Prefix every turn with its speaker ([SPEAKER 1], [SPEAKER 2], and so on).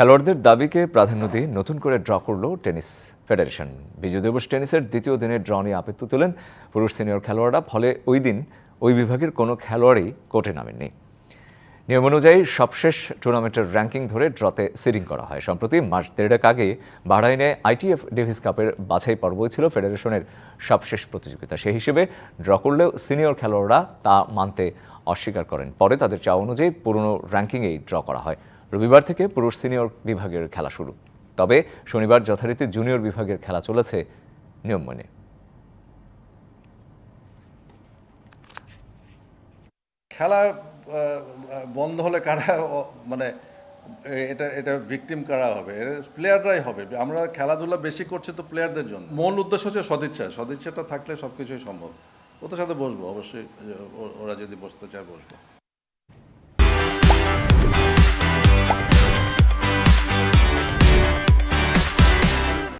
[SPEAKER 1] খেলোয়াড়দের দাবিকে প্রাধান্য দিয়ে নতুন করে ড্র করল টেনিস ফেডারেশন। বিজয় দিবস টেনিসের দ্বিতীয় দিনের ড্র নিয়ে আপত্তি তোলেন পুরুষ সিনিয়র খেলোয়াড়রা, ফলে ওই দিন ওই বিভাগের কোনো খেলোয়াড়ই কোর্টে নামেননি। নিয়ম অনুযায়ী সবশেষ টুর্নামেন্টের র্যাঙ্কিং ধরে ড্রতে সিডিং করা হয়। সম্প্রতি মাস দেড়েক আগে বাহরাইনে আইটিএফ ডেভিস কাপের বাছাই পর্বই ছিল ফেডারেশনের সবশেষ প্রতিযোগিতা। সেই হিসেবে ড্র করলেও সিনিয়র খেলোয়াড়রা তা মানতে অস্বীকার করেন। পরে তাদের চাওয়া অনুযায়ী পুরনো র্যাঙ্কিংয়েই ড্র করা হয়। রবিবার থেকে পুরুষ সিনিয়র বিভাগের খেলা শুরু। তবে শনিবার যথারীতি জুনিয়র বিভাগের খেলা চলেছে নিয়ম মেনে।
[SPEAKER 2] খেলা বন্ধ হলে কারা মানে এটা এটা ভিকটিম কারা হবে? প্লেয়াররাই হবে। আমরা খেলাধুলা বেশি করছি তো প্লেয়ারদের জন্য। মূল উদ্দেশ্য হচ্ছে সদিচ্ছা। সদিচ্ছাটা থাকলে সব কিছুই সম্ভব। ওদের সাথে বসবো। অবশ্যই, ওরা যদি বসতে চায়, বসবো।